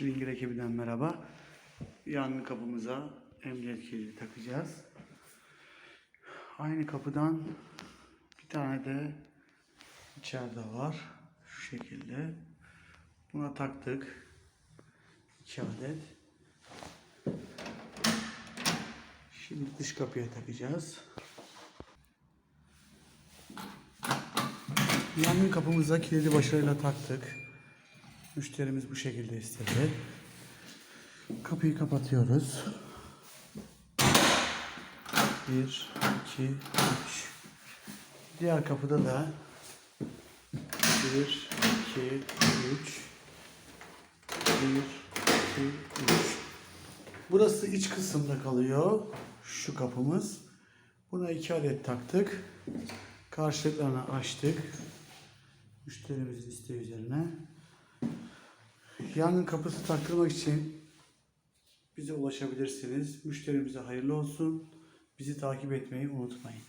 Çilingir ekibinden merhaba. Yangın kapımıza emniyet kilidi takacağız. Aynı kapıdan bir tane de içeride var. Şu şekilde. Buna taktık. İki adet. Şimdi dış kapıya takacağız. Yangın kapımıza kilidi başarıyla taktık. Müşterimiz bu şekilde istedi. Kapıyı kapatıyoruz. Bir, iki, üç. Diğer kapıda da bir, iki, üç. Bir, iki, üç. Burası iç kısımda kalıyor. Şu kapımız. Buna iki adet taktık. Karşılıklarını açtık. Müşterimizin isteği üzerine. Yangın kapısı taktırmak için bize ulaşabilirsiniz. Müşterimize hayırlı olsun. Bizi takip etmeyi unutmayın.